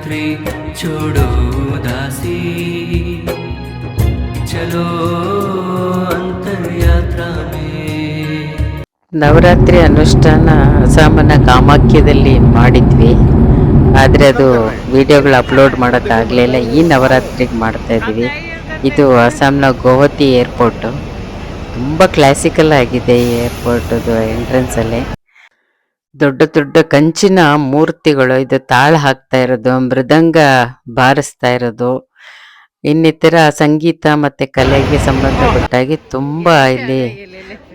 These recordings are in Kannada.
नवरात्रि छोड़ो दासी चलो अंतर यात्रा में ನವರಾತ್ರಿ ಅನುಷ್ಠಾನ ಅಸ್ಸಾಮನ ಕಾಮಾಖ್ಯದಲ್ಲಿ ಮಾಡಿದ್ವಿ ಆದರೆ ಅದು ವಿಡಿಯೋಗಳು ಅಪ್ಲೋಡ್ ಮಾಡೋಕ್ಕಾಗಲಿಲ್ಲ ಈ ನವರಾತ್ರಿಗೆ ಮಾಡ್ತಾ ಇದ್ದೀವಿ ಇದು ಅಸ್ಸಾಂನ ಗೋವತಿ ಏರ್ಪೋರ್ಟು ತುಂಬ ಕ್ಲಾಸಿಕಲ್ ಆಗಿದೆ ಈ ಏರ್ಪೋರ್ಟದು ಎಂಟ್ರೆನ್ಸಲ್ಲಿ ದೊಡ್ಡ ದೊಡ್ಡ ಕಂಚಿನ ಮೂರ್ತಿಗಳು ಇದು ತಾಳ ಹಾಕ್ತಾ ಇರೋದು, ಮೃದಂಗ ಬಾರಿಸ್ತಾ ಇರೋದು. ಇನ್ನಿತರ ಸಂಗೀತ ಮತ್ತೆ ಕಲೆಗೆ ಸಂಬಂಧಪಟ್ಟಾಗಿ ತುಂಬಾ ಇಲ್ಲಿ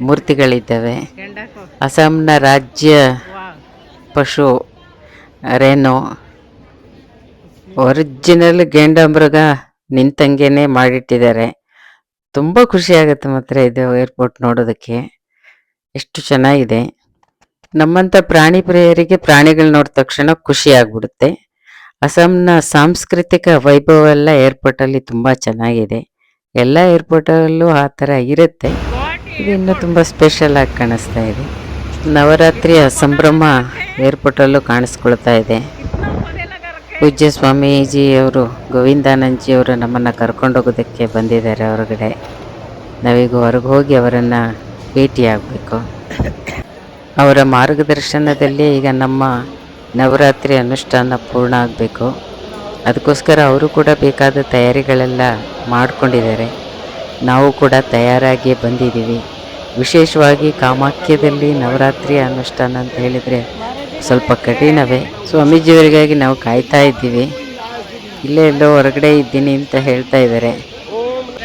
ಮೂರ್ತಿಗಳಿದ್ದಾವೆ. ಅಸ್ಸಾಂನ ರಾಜ್ಯ ಪಶು ರೇನು ಒರಿಜಿನಲ್ ಗೇಂಡಮೃಗ ನಿಂತಂಗೆನೆ ಮಾಡಿಟ್ಟಿದ್ದಾರೆ. ತುಂಬ ಖುಷಿ ಆಗುತ್ತೆ ಮಾತ್ರ ಇದು ಏರ್ಪೋರ್ಟ್ ನೋಡೋದಕ್ಕೆ. ಎಷ್ಟು ಚೆನ್ನಾಗಿದೆ. ನಮ್ಮಂಥ ಪ್ರಾಣಿ ಪ್ರಿಯರಿಗೆ ಪ್ರಾಣಿಗಳು ನೋಡಿದ ತಕ್ಷಣ ಖುಷಿ ಆಗ್ಬಿಡುತ್ತೆ. ಅಸ್ಸಾಂನ ಸಾಂಸ್ಕೃತಿಕ ವೈಭವ ಎಲ್ಲ ಏರ್ಪೋರ್ಟ್ ಅಲ್ಲಿ ತುಂಬಾ ಚೆನ್ನಾಗಿದೆ. ಎಲ್ಲ ಏರ್ಪೋರ್ಟ್ ಅಲ್ಲೂ ಆ ಥರ ಇರುತ್ತೆ. ಇನ್ನೂ ತುಂಬ ಸ್ಪೆಷಲ್ ಆಗಿ ಕಾಣಿಸ್ತಾ ಇದೆ. ನವರಾತ್ರಿಯ ಸಂಭ್ರಮ ಏರ್ಪೋರ್ಟ್ ಅಲ್ಲೂ ಕಾಣಿಸ್ಕೊಳ್ತಾ ಇದೆ. ಪೂಜ್ಯ ಸ್ವಾಮೀಜಿ ಅವರು, ಗೋವಿಂದಾನಂದಜಿ ಅವರು ನಮ್ಮನ್ನು ಕರ್ಕೊಂಡೋಗೋದಕ್ಕೆ ಬಂದಿದ್ದಾರೆ ಹೊರಗಡೆ. ನಾವೀಗ ಹೊರಗೆ ಹೋಗಿ ಅವರನ್ನು ಭೇಟಿಯಾಗಬೇಕು. ಅವರ ಮಾರ್ಗದರ್ಶನದಲ್ಲಿ ಈಗ ನಮ್ಮ ನವರಾತ್ರಿ ಅನುಷ್ಠಾನ ಪೂರ್ಣ ಆಗಬೇಕು. ಅದಕ್ಕೋಸ್ಕರ ಅವರು ಕೂಡ ಬೇಕಾದ ತಯಾರಿಗಳೆಲ್ಲ ಮಾಡಿಕೊಂಡಿದ್ದಾರೆ. ನಾವು ಕೂಡ ತಯಾರಾಗಿ ಬಂದಿದ್ದೀವಿ. ವಿಶೇಷವಾಗಿ ಕಾಮಾಖ್ಯದಲ್ಲಿ ನವರಾತ್ರಿ ಅನುಷ್ಠಾನ ಅಂತ ಹೇಳಿದರೆ ಸ್ವಲ್ಪ ಕಠಿಣವೇ. ಸ್ವಾಮೀಜಿಯವರಿಗಾಗಿ ನಾವು ಕಾಯ್ತಾ ಇದ್ದೀವಿ. ಇಲ್ಲೇ ಎಲ್ಲೋ ಹೊರಗಡೆ ಇದ್ದೀನಿ ಅಂತ ಹೇಳ್ತಾ ಇದ್ದಾರೆ.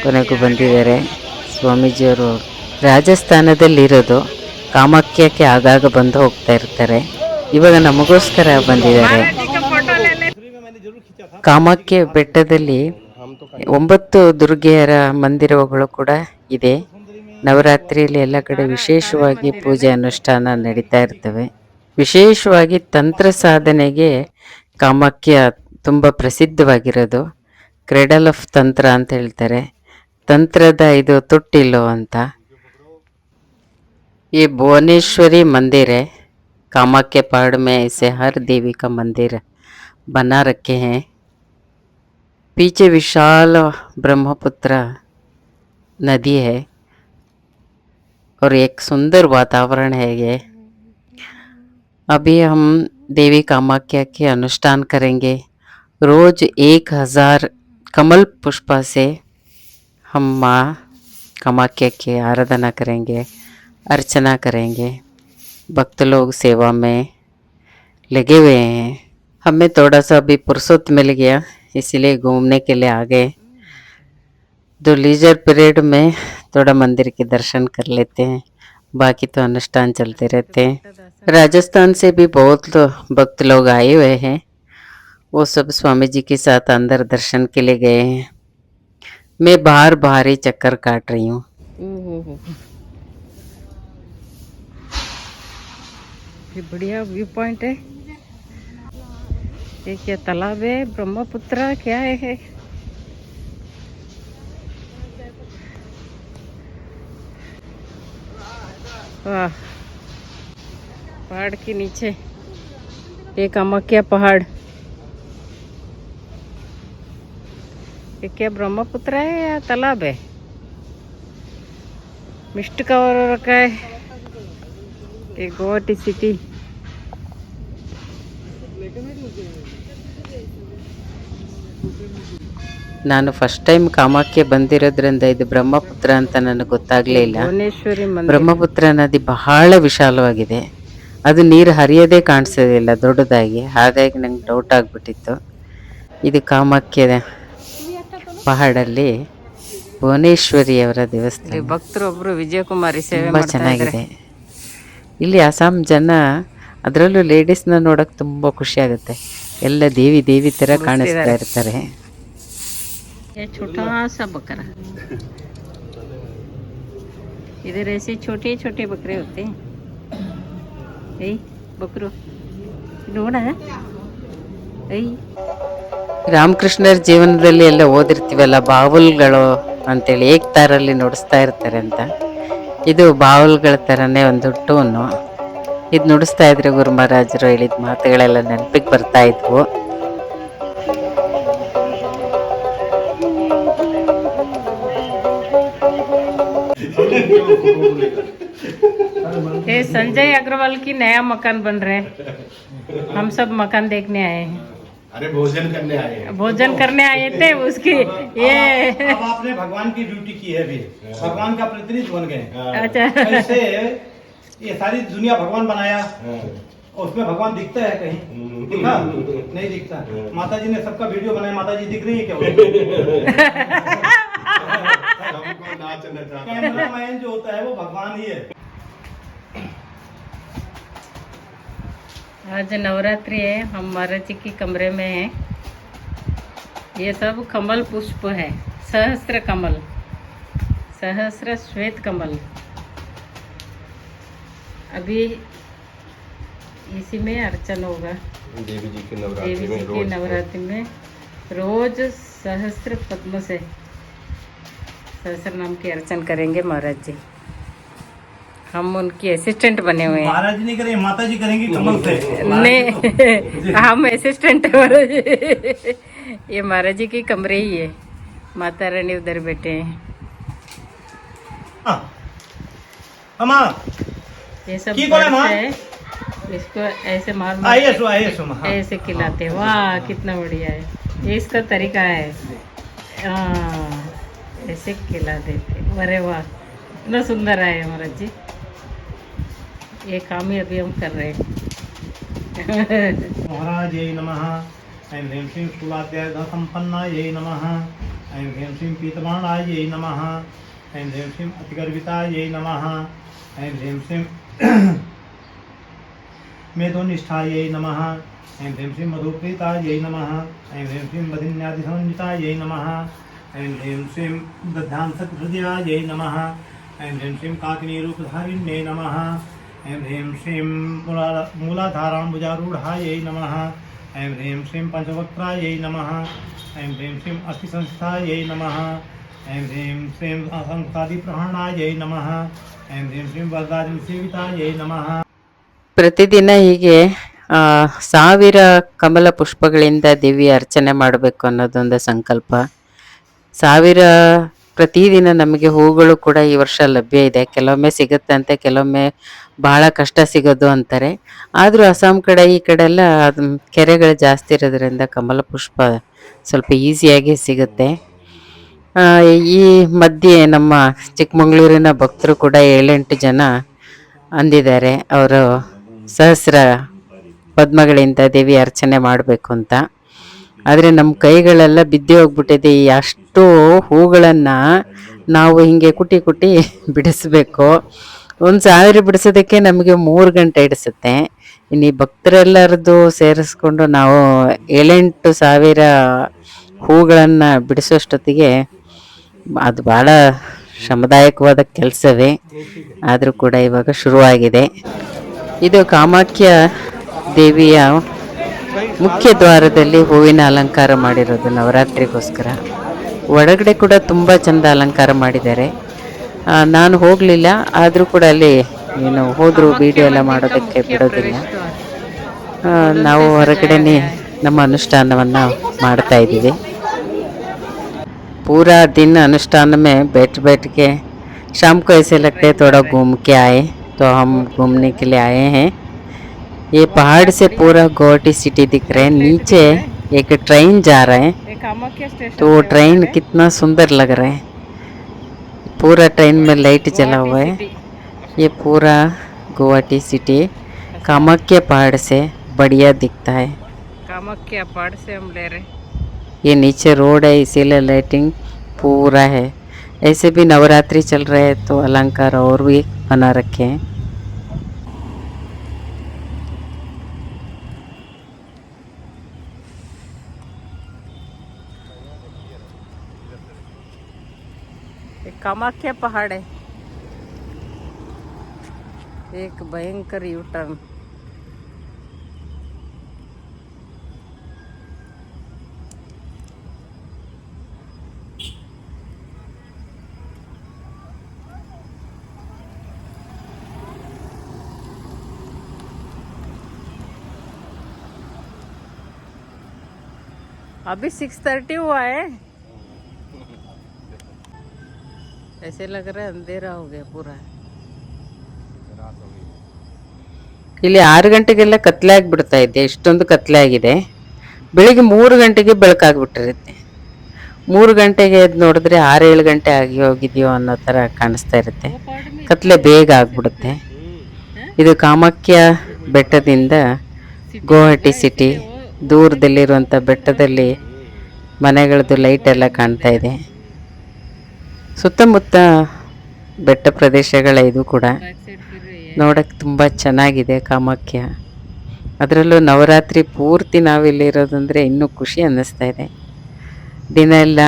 ಕೊನೆಗೂ ಬಂದಿದ್ದಾರೆ. ಸ್ವಾಮೀಜಿಯವರು ರಾಜಸ್ಥಾನದಲ್ಲಿರೋದು. ಕಾಮಾಖ್ಯಕ್ಕೆ ಆಗಾಗ ಬಂದು ಹೋಗ್ತಾ ಇರ್ತಾರೆ. ಇವಾಗ ನಮಗೋಸ್ಕರ ಬಂದಿದ್ದಾರೆ. ಕಾಮಾಖ್ಯ ಬೆಟ್ಟದಲ್ಲಿ ಒಂಬತ್ತು ದುರ್ಗೆಯರ ಮಂದಿರಗಳು ಕೂಡ ಇದೆ. ನವರಾತ್ರಿಯಲ್ಲಿ ಎಲ್ಲ ಕಡೆ ವಿಶೇಷವಾಗಿ ಪೂಜೆ ಅನುಷ್ಠಾನ ನಡೀತಾ ಇರ್ತವೆ. ವಿಶೇಷವಾಗಿ ತಂತ್ರ ಸಾಧನೆಗೆ ಕಾಮಾಖ್ಯ ತುಂಬ ಪ್ರಸಿದ್ಧವಾಗಿರೋದು. ಕ್ರೆಡಲ್ ಆಫ್ ತಂತ್ರ ಅಂತ ಹೇಳ್ತಾರೆ. ತಂತ್ರದ ಇದು ತೊಟ್ಟಿಲು ಅಂತ. ये भुवनेश्वरी मंदिर है। कामाख्या पहाड़ में ऐसे हर देवी का मंदिर बना रखे हैं। पीछे विशाल ब्रह्मपुत्र नदी है और एक सुंदर वातावरण है ये। अभी हम देवी कामाख्या के अनुष्ठान करेंगे। रोज एक हज़ार कमल पुष्पा से हम माँ कामाख्या की आराधना करेंगे। अर्चना करेंगे। भक्त लोग सेवा में लगे हुए हैं। हमें थोड़ा सा अभी फुर्सत मिल गया, इसलिए घूमने के लिए आ गए तो लीजर पीरियड में थोड़ा मंदिर के दर्शन कर लेते हैं। बाकी तो अनुष्ठान चलते रहते हैं। राजस्थान से भी बहुत भक्त लोग आए हुए हैं। वो सब स्वामी जी के साथ अंदर दर्शन के लिए गए हैं। मैं बाहर बाहर ही चक्कर काट रही हूँ। ये बढ़िया व्यू पॉइंट है। ये क्या तालाब है? ब्रह्मपुत्र क्या है? वाह। पहाड़ के नीचे। ये कामाख्या पहाड़। ये क्या ब्रह्मपुत्र है या तालाब है? मिस्ट का और रखा है। ये गुवाहाटी सिटी ನಾನು ಫಸ್ಟ್ ಟೈಮ್ ಕಾಮಾಖ್ಯ ಬಂದಿರೋದ್ರಿಂದ ಇದು ಬ್ರಹ್ಮಪುತ್ರ ಅಂತ ನನಗೆ ಗೊತ್ತಾಗ್ಲೇ ಇಲ್ಲ ಭುವನೇಶ್ವರಿ ಮಂದಿರ ಬ್ರಹ್ಮಪುತ್ರ ನದಿ ಬಹಳ ವಿಶಾಲವಾಗಿದೆ ಅದು ನೀರು ಹರಿಯೋದೇ ಕಾಣಿಸೋದಿಲ್ಲ ದೊಡ್ಡದಾಗಿ ಹಾಗಾಗಿ ನಂಗೆ ಡೌಟ್ ಆಗಿಬಿಟ್ಟಿತ್ತು ಇದು ಕಾಮಾಖ್ಯ ಪಹಾಡಲ್ಲಿ ಭುವನೇಶ್ವರಿಯವರ ದೇವಸ್ಥಾನ ಇಲ್ಲಿ ಭಕ್ತರು ಒಬ್ರು ವಿಜಯಕುಮಾರಿ ಸೇವೆ ತುಂಬ ಮಾಡ್ತಾ ಇದ್ದಾರೆ ಚೆನ್ನಾಗಿದೆ ಇಲ್ಲಿ ಅಸ್ಸಾಂ ಜನ ಅದರಲ್ಲೂ ಲೇಡೀಸ್ನ ನೋಡೋಕೆ ತುಂಬ ಖುಷಿ ಆಗುತ್ತೆ ಎಲ್ಲ ದೇವಿ ದೇವಿ ಥರ ಕಾಣಿಸ್ತಾ ಇರ್ತಾರೆ ये छोटा सा बकरा इधर ऐसे छोटे छोटे बकरे होते हैं ऐ बकरो ನೋಡ ಐ ರಾಮಕೃಷ್ಣರ ಜೀವನದಲ್ಲಿ ಎಲ್ಲ ಓದಿರ್ತೀವಲ್ಲ ಬಾವುಲ್ಗಳು ಅಂತೇಳಿ ಏಕ್ತಾರಲ್ಲಿ ನುಡಿಸ್ತಾ ಇರ್ತಾರೆ ಅಂತ ಇದು ಬಾವುಲ್ಗಳ ಥರನೇ ಒಂದು ಟೂನು. ಇದು ನುಡಿಸ್ತಾ ಇದ್ರೆ ಗುರು ಮಹಾರಾಜರು ಹೇಳಿದ ಮಾತುಗಳೆಲ್ಲ ನೆನಪಿಗೆ ಬರ್ತಾ ಇದ್ವು. ಏ, ಸಂಜಯ್ ಅಗ್ರವಾಲ್ ಕಿ ನಯಾ ಮಕಾನ್ रहा ಹಮ್ हम सब मकान देखने अरे भोजन करने आए हैं। भोजन करने आए थे उसकी ये। अब आपने भगवान की ड्यूटी की है अभी। भगवान का प्रतिनिधि बन गए। अच्छा। ऐसे ये सारी दुनिया भगवान बनाया। हाँ। और उसमें भगवान दिखता है कहीं? हम्म। दिखा? नहीं दिखता। माता जी ने सबका वीडियो बनाया माता जी दिख रही है क्या? कैमरा मैन जो होता है वो भगवान ही है। आज नवरात्रि है हम महाराज जी के कमरे में हैं। ये सब कमल पुष्प है सहस्त्र कमल सहस्त्र श्वेत कमल। अभी इसी में अर्चन होगा। देवी जी के देवी नवरात्रि जी में रोज नवरात्रि में रोज सहस्त्र पद्म से सहस्त्र नाम की अर्चन करेंगे महाराज जी। हम उनकी असिस्टेंट बने हुए हैं। महाराज नहीं करेंगे माता जी करेंगी कमल से। नहीं हम असिस्टेंट है महाराज जी। ये महाराज जी के कमरे ही है। माता रानी उधर बैठे हैं। हाँ। ये सब है। इसको ऐसे मार हाँ। ऐसे खिलाते हैं। वाह कितना बढ़िया है। ये इसका तरीका है। हाँ ऐसे खिला देते अरे वाह इतना सुंदर है महाराज जी। ये काम ही अभी हम कर रहे हैं। महाराजै नमः। ऐं ह्रीं श्रीं स्थूलाध्यायसम्पन्नायै नमः। ऐं ह्रीं श्रीं पीतमाणायै नमः। ऐं ह्रीं श्रीं अतिगर्वितायै नमः। ऐं ह्रीं श्रीं मेधोनिष्ठायै नमः। ऐं ह्रीं श्रीं मधुप्रीतायै नमः। ऐं ह्रीं श्रीं वधिन्यादिसमन्वितायै नमः। ऐं ह्रीं श्रीं दध्यान्तहृदयायै नमः। ऐं ह्रीं श्रीं काकिनीरूपधारिण्यै नमः। ऐं ह्रीं श्रीं मूला मूलाधाराम्बुजारूढायै नमः ऐं ह्रीं श्रीं पञ्चवक्त्रायै नमः ऐं ह्रीं श्रीं अस्थिसंस्थायै नमः ऐं ह्रीं श्रीं असंख्यादिप्रहरणायै नमः ऐं ह्रीं श्रीं वरदाजनसेवितायै नमः ಪ್ರತಿದಿನ ಹೀಗೆ ಆ, ಸಾವಿರ ಕಮಲ ಪುಷ್ಪಗಳಿಂದ ದೇವಿಯ ಅರ್ಚನೆ ಮಾಡಬೇಕು ಅನ್ನೋದೊಂದು ಸಂಕಲ್ಪ ಸಾವಿರ ಪ್ರತಿದಿನ ನಮಗೆ ಹೂಗಳು ಕೂಡ ಈ ವರ್ಷ ಲಭ್ಯ ಇದೆ. ಕೆಲವೊಮ್ಮೆ ಸಿಗುತ್ತಂತೆ, ಕೆಲವೊಮ್ಮೆ ಬಹಳ ಕಷ್ಟ ಸಿಗೋದು ಅಂತಾರೆ. ಆದರೂ ಅಸ್ಸಾಂ ಕಡೆ, ಈ ಕಡೆ ಎಲ್ಲ ಕೆರೆಗಳು ಜಾಸ್ತಿ ಇರೋದ್ರಿಂದ ಕಮಲ ಪುಷ್ಪ ಸ್ವಲ್ಪ ಈಸಿಯಾಗಿ ಸಿಗುತ್ತೆ. ಈ ಮಧ್ಯೆ ನಮ್ಮ ಚಿಕ್ಕಮಗಳೂರಿನ ಭಕ್ತರು ಕೂಡ ಏಳೆಂಟು ಜನ ಅಂದಿದ್ದಾರೆ. ಅವರು ಸಹಸ್ರ ಪದ್ಮಗಳಿಂದ ದೇವಿ ಅರ್ಚನೆ ಮಾಡಬೇಕು ಅಂತ. ಆದರೆ ನಮ್ಮ ಕೈಗಳೆಲ್ಲ ಬಿದ್ದೇ ಹೋಗ್ಬಿಟ್ಟಿದೆ. ಈ ಅಷ್ಟು ಹೂಗಳನ್ನು ನಾವು ಹಿಂಗೆ ಕುಟಿ ಕುಟಿ ಬಿಡಿಸ್ಬೇಕು. ಒಂದು ಸಾವಿರ ಬಿಡಿಸೋದಕ್ಕೆ ನಮಗೆ ಮೂರು ಗಂಟೆ ಹಿಡಿಸುತ್ತೆ. ಇನ್ನು ಈ ಭಕ್ತರೆಲ್ಲರದ್ದು ಸೇರಿಸ್ಕೊಂಡು ನಾವು ಏಳೆಂಟು ಸಾವಿರ ಹೂಗಳನ್ನು ಬಿಡಿಸೋಷ್ಟೊತ್ತಿಗೆ ಅದು ಭಾಳ ಶ್ರಮದಾಯಕವಾದ ಕೆಲಸವೇ. ಆದರೂ ಕೂಡ ಇವಾಗ ಶುರುವಾಗಿದೆ. ಇದು ಕಾಮಾಖ್ಯ ದೇವಿಯ ಮುಖ್ಯ ದ್ವಾರದಲ್ಲಿ ಹೂವಿನ ಅಲಂಕಾರ ಮಾಡಿರೋದು ನವರಾತ್ರಿಗೋಸ್ಕರ ಒಳಗಡೆ ಕೂಡ ತುಂಬ ಚಂದ ಅಲಂಕಾರ ಮಾಡಿದ್ದಾರೆ ಆ, ನಾನು ಹೋಗಲಿಲ್ಲ ಆದರೂ ಕೂಡ ಅಲ್ಲಿ ಏನು ಹೋದರೂ ವಿಡಿಯೋ ಎಲ್ಲ ಮಾಡೋದಕ್ಕೆ ಬಿಡೋದಿಲ್ಲ ಆ, ನಾವು ಹೊರಗಡೆನೇ ನಮ್ಮ ಅನುಷ್ಠಾನವನ್ನು ಮಾಡ್ತಾ ಇದ್ದೀವಿ पूरा दिन अनुष्ठान में बैठ बैठ के शाम को ऐसे लगते हैं थोड़ा घूम के आए तो हम घूमने के लिए आए हैं ये पहाड़ से पूरा गुवाहाटी सिटी दिख रहे हैं। नीचे एक ट्रेन जा रहा है। तो वो ट्रेन कितना सुंदर लग रहा है। पूरा ट्रेन में लाइट जला हुआ है। ये पूरा गुवाहाटी सिटी कामाख्या पहाड़ से बढ़िया दिखता है। कामाख्या पहाड़ से हम ले रहे हैं। ये नीचे रोड है इसीलिए लाइटिंग पूरा है। ऐसे भी नवरात्रि चल रहे हैं तो अलंकार और भी बना रखे हैं। कामाख्या पहाड़ है। एक भयंकर यू टर्न अभी सिक्स थर्टी हुआ है। ऐसे लग रहा है अंधेरा हो गया पूरा रात हो गई ಇಲ್ಲಿ ಆರು ಗಂಟೆಗೆಲ್ಲ ಕತ್ಲೆ ಆಗಿಬಿಡ್ತಾ ಇದೆ ಎಷ್ಟೊಂದು ಕತ್ಲೆ ಆಗಿದೆ ಬೆಳಿಗ್ಗೆ ಮೂರು ಗಂಟೆಗೆ ಬೆಳಕಾಗ್ಬಿಟ್ಟಿರುತ್ತೆ ಮೂರು ಗಂಟೆಗೆ ಎದ್ದು ನೋಡಿದ್ರೆ ಆರು ಏಳು ಗಂಟೆ ಆಗಿ ಹೋಗಿದೆಯೋ ಅನ್ನೋ ಥರ ಕಾಣಿಸ್ತಾ ಇರುತ್ತೆ ಕತ್ಲೆ ಬೇಗ ಆಗ್ಬಿಡುತ್ತೆ ಇದು ಕಾಮಾಖ್ಯ ಬೆಟ್ಟದಿಂದ ಗುವಾಹಟಿ ಸಿಟಿ ದೂರದಲ್ಲಿರುವಂಥ ಬೆಟ್ಟದಲ್ಲಿ ಮನೆಗಳದ್ದು ಲೈಟ್ ಎಲ್ಲ ಕಾಣ್ತಾ ಇದೆ ಸುತ್ತಮುತ್ತ ಬೆಟ್ಟ ಪ್ರದೇಶಗಳ ಇದು ಕೂಡ. ನೋಡಕ್ಕೆ ತುಂಬ ಚೆನ್ನಾಗಿದೆ ಕಾಮಾಖ್ಯ. ಅದರಲ್ಲೂ ನವರಾತ್ರಿ ಪೂರ್ತಿ ನಾವಿಲ್ಲಿರೋದಂದರೆ ಇನ್ನೂ ಖುಷಿ ಅನ್ನಿಸ್ತಾ ಇದೆ. ದಿನ ಎಲ್ಲ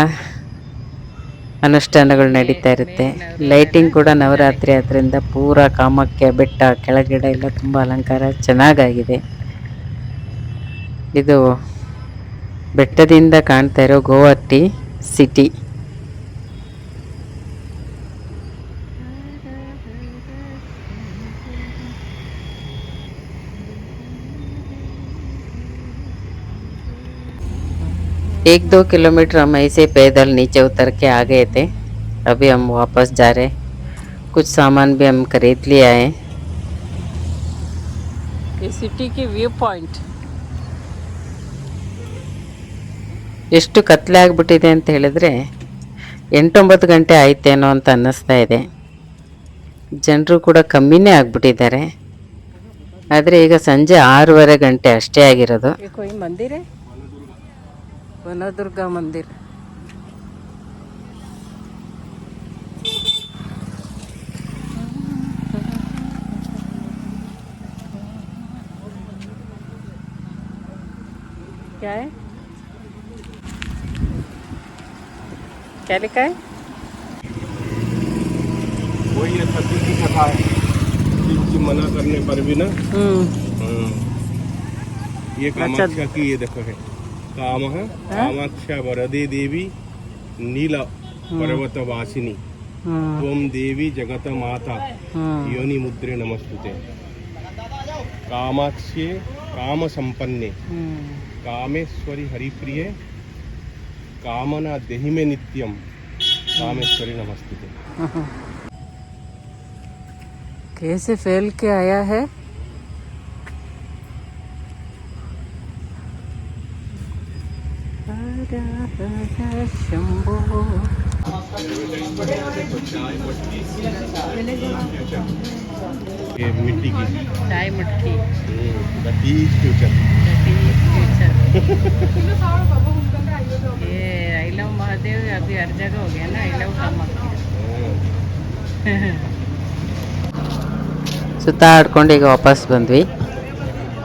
ಅನುಷ್ಠಾನಗಳು ನಡೀತಾ ಇರುತ್ತೆ. ಲೈಟಿಂಗ್ ಕೂಡ ನವರಾತ್ರಿ ಅದರಿಂದ ಪೂರ ಕಾಮಾಖ್ಯ ಬೆಟ್ಟ ಕೆಳಗಿಡ ಎಲ್ಲ ತುಂಬ ಅಲಂಕಾರ ಚೆನ್ನಾಗಾಗಿದೆ. ಇದು ಬೆಟ್ಟದಿಂದ ಕಾಣ್ತಾ ಇರೋ ಗೋವಾಟಿ ಸಿಟಿ. एक दो किलोमीटर हम ऐसे पैदल नीचे उतर के आ गए थे अभी हम वापस जा रहे कुछ सामान भी हम खरीद लिए आए ये सिटी के व्यू ಪಾಯಿಂಟ್ ಎಷ್ಟು ಕತ್ಲೆ ಆಗಿಬಿಟ್ಟಿದೆ ಅಂತ ಹೇಳಿದ್ರೆ ಎಂಟೊಂಬತ್ತು ಗಂಟೆ ಆಯ್ತೇನೋ ಅಂತ ಅನ್ನಿಸ್ತಾ ಇದೆ ಜನರು ಕೂಡ ಕಮ್ಮಿನೇ ಆಗಿಬಿಟ್ಟಿದ್ದಾರೆ ಆದರೆ ಈಗ ಸಂಜೆ ಆರೂವರೆ ಗಂಟೆ ಅಷ್ಟೇ ಆಗಿರೋದು ಕೊಯ್ ಮಂದಿರ बनदुर्गा मंदिर। क्या है? क्या लिखा है? वही है सती की कथा है। मना करने पर भी ना हम्म। हाँ। ये अच्छा।, अच्छा की ये देखो है। కామః కామాక్ష వరదే దేవి నీల పర్వతవాసిని త్వం దేవి జగత మాత యోని ముద్రే నమస్తుతే కామాక్షే కామ సంపన్నే కామేశ్వరి హరిప్రియే కామన దేహిమే నిత్యం कामेश्वरी नमस्ते कैसे फैल के आया है शंभो ये मिट्टी की चाय मटकी द टीच फ्यूचर ये आई लव महादेव अभी हर जगह हो गया ना आई लव कामाख्या ಸುತ್ತಾಡ್ಕೊಂಡು ಈಗ ವಾಪಸ್ ಬಂದ್ವಿ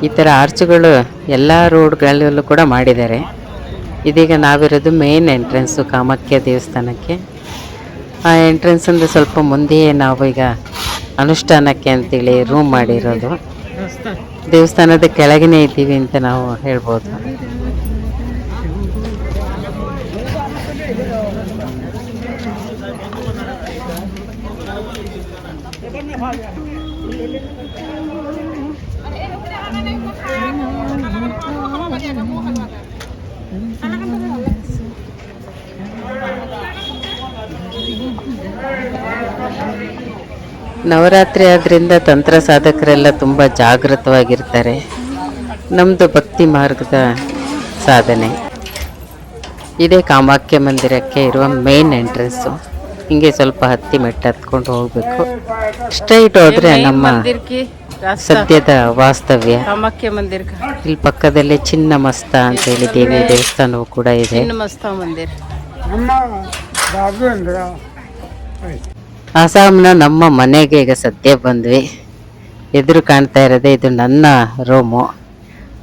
ಈ ಥರ ಆರ್ಚ್ಗಳು ಎಲ್ಲ ರೋಡ್ಗಳಲ್ಲೂ ಕೂಡ ಮಾಡಿದ್ದಾರೆ ಇದೀಗ ನಾವಿರೋದು ಮೇನ್ ಎಂಟ್ರೆನ್ಸು ಕಾಮಾಖ್ಯ ದೇವಸ್ಥಾನಕ್ಕೆ. ಆ ಎಂಟ್ರೆನ್ಸಿಂದ ಸ್ವಲ್ಪ ಮುಂದೆಯೇ ನಾವು ಈಗ ಅನುಷ್ಠಾನಕ್ಕೆ ಅಂತೇಳಿ ರೂಮ್ ಮಾಡಿರೋದು. ದೇವಸ್ಥಾನದ ಕೆಳಗಿನೇ ಇದ್ದೀವಿ ಅಂತ ನಾವು ಹೇಳ್ಬೋದು. ನವರಾತ್ರಿ ಆದ್ದರಿಂದ ತಂತ್ರ ಸಾಧಕರೆಲ್ಲ ತುಂಬ ಜಾಗೃತವಾಗಿರ್ತಾರೆ. ನಮ್ಮದು ಭಕ್ತಿ ಮಾರ್ಗದ ಸಾಧನೆ. ಇದೇ ಕಾಮಾಖ್ಯ ಮಂದಿರಕ್ಕೆ ಇರುವ ಮೇನ್ ಎಂಟ್ರೆನ್ಸು ಹಿಂಗೆ ಸ್ವಲ್ಪ ಹತ್ತಿ ಮೆಟ್ಟ ಹತ್ಕೊಂಡು ಹೋಗಬೇಕು. ಸ್ಟ್ರೈಟ್ ಹೋದರೆ ನಮ್ಮ ಸತ್ಯದ ವಾಸ್ತವ್ಯ. ಕಾಮಾಖ್ಯ ಮಂದಿರ ಇಲ್ಲಿ ಪಕ್ಕದಲ್ಲೇ ಚಿನ್ನ ಮಸ್ತ ಅಂತ ಹೇಳಿ ದೇವಿ ದೇವಸ್ಥಾನವು ಕೂಡ ಇದೆ. ಮಸ್ತ ಅಸ್ಸಾಂನ ನಮ್ಮ ಮನೆಗೆ ಈಗ ಸದ್ಯ ಬಂದ್ವಿ. ಎದುರು ಕಾಣ್ತಾ ಇರೋದೇ ಇದು ನನ್ನ ರೂಮು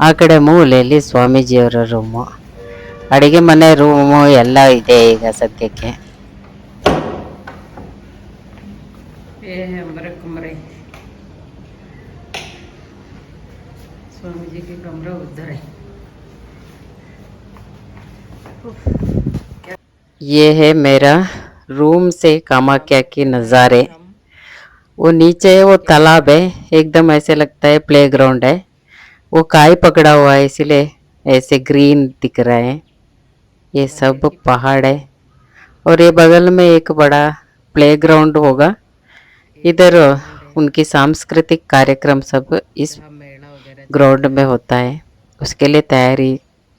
ಆ ಕಡೆ ಮೂಲೆಯಲ್ಲಿ ಸ್ವಾಮೀಜಿಯವರ ರೂಮು ಅಡುಗೆ ಮನೆ ರೂಮು ಎಲ್ಲ ಇದೆ ಈಗ ಸದ್ಯಕ್ಕೆ. स्वामी जी के कमरा उधर है। ये है मेरा रूम से कामाख्या के नज़ारे। वो नीचे वो तालाब है, एकदम ऐसे लगता है प्ले ग्राउंड है। वो काई पकड़ा हुआ है, इसीलिए ऐसे ग्रीन दिख रहा है। ये सब पहाड़ है। और ये बगल में एक बड़ा प्ले ग्राउंड होगा। इधर उनकी सांस्कृतिक कार्यक्रम सब इस ग्राउंड में होता है उसके लिए तैयारी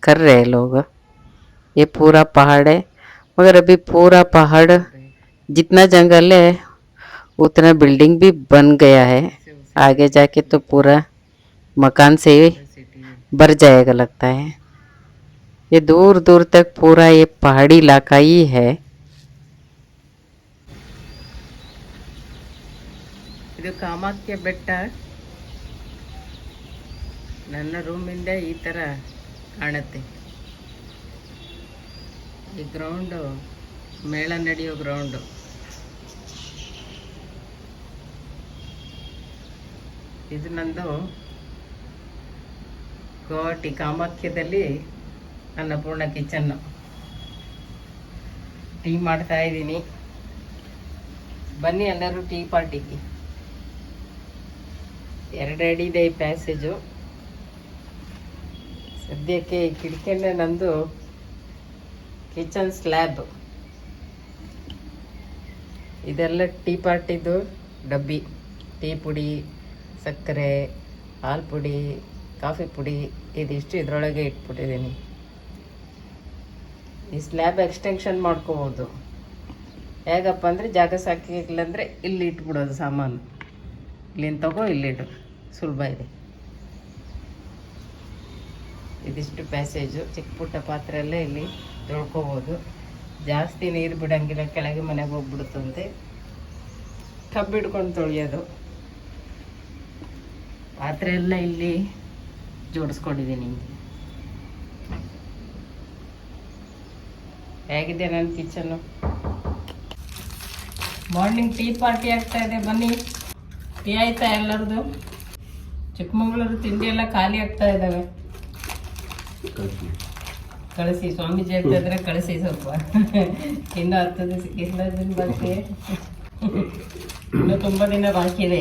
कर रहे हैं लोग ये पूरा पहाड़ है मगर अभी पूरा पहाड़ जितना जंगल है उतना बिल्डिंग भी बन गया है आगे जाके तो पूरा मकान से ही भर जाएगा लगता है ये दूर दूर तक पूरा ये पहाड़ी इलाका ही है ಇದು ಕಾಮಾಖ್ಯ ಬೆಟ್ಟ ನನ್ನ ರೂಮಿಂದ ಈ ಥರ ಕಾಣುತ್ತೆ. ಈ ಗ್ರೌಂಡು ಮೇಳ ನಡೆಯೋ ಗ್ರೌಂಡು ಇದು ನಂದು ಗೋವಾಟಿ ಕಾಮಾಖ್ಯದಲ್ಲಿ ಅನ್ನಪೂರ್ಣ ಕಿಚನ್ನು. ಟೀ ಮಾಡ್ತಾ ಇದ್ದೀನಿ. ಬನ್ನಿ ಎಲ್ಲರೂ ಟೀ ಪಾರ್ಟಿಗೆ. ಎರಡು ಅಡಿ ಇದೆ ಈ ಪ್ಯಾಸೇಜು ಸದ್ಯಕ್ಕೆ ಈ ಕಿಟಕಿನೇ ನಂದು ಕಿಚನ್ ಸ್ಲ್ಯಾಬ್. ಇದೆಲ್ಲ ಟೀ ಪಾರ್ಟಿದು ಡಬ್ಬಿ. ಟೀ ಪುಡಿ, ಸಕ್ಕರೆ, ಹಾಲು ಪುಡಿ, ಕಾಫಿ ಪುಡಿ, ಇದಿಷ್ಟು ಇದರೊಳಗೆ ಇಟ್ಬಿಟ್ಟಿದ್ದೀನಿ. ಈ ಸ್ಲ್ಯಾಬ್ ಎಕ್ಸ್ಟೆನ್ಷನ್ ಮಾಡ್ಕೋಬೋದು. ಹೇಗಪ್ಪ ಅಂದರೆ ಜಾಗ ಸಾಕಿಲ್ಲ ಅಂದರೆ ಇಲ್ಲಿ ಇಟ್ಬಿಡೋದು ಸಾಮಾನು. ಇಲ್ಲಿಂದ ತಗೋ, ಇಲ್ಲಿಡು. ಸುಲಭ ಇದೆ. ಇದಿಷ್ಟು ಪ್ಯಾಸೇಜು ಚಿಕ್ಕ ಪುಟ್ಟ ಪಾತ್ರೆ ಎಲ್ಲ ಇಲ್ಲಿ ತೊಳ್ಕೊಬೋದು. ಜಾಸ್ತಿ ನೀರು ಬಿಡಂಗಿಲ್ಲ, ಕೆಳಗೆ ಮನೆಗೆ ಹೋಗ್ಬಿಡುತ್ತಂತೆ ಕಬ್ಬು ಹಿಡ್ಕೊಂಡು ತೊಳೆಯೋದು. ಪಾತ್ರೆ ಎಲ್ಲ ಇಲ್ಲಿ ಜೋಡಿಸ್ಕೊಂಡಿದ್ದೀನಿ. ಹೇಗಿದೆ ನನ್ನ ಕಿಚನ್ನು ಮಾರ್ನಿಂಗ್ ಟೀ ಪಾರ್ಟಿ ಆಗ್ತಾ ಇದೆ, ಬನ್ನಿ. ಟೀ ಆಯ್ತಾ ಎಲ್ಲರದು? ಚಿಕ್ಕಮಗಳೂರು ತಿಂಡಿ ಎಲ್ಲ ಖಾಲಿ ಆಗ್ತಾ ಇದ್ದಾವೆ ಕಳಿಸಿ ಸ್ವಾಮೀಜಿ ಹೇಳ್ತಿದ್ರೆ ಕಳಿಸಿ ಸ್ವಲ್ಪ. ಇನ್ನು ಹತ್ತು ದಿವಸ ದಿನ ಬರ್ತೀವಿ ಇನ್ನು ತುಂಬ ದಿನ ಬಾಕಿ ಇದೆ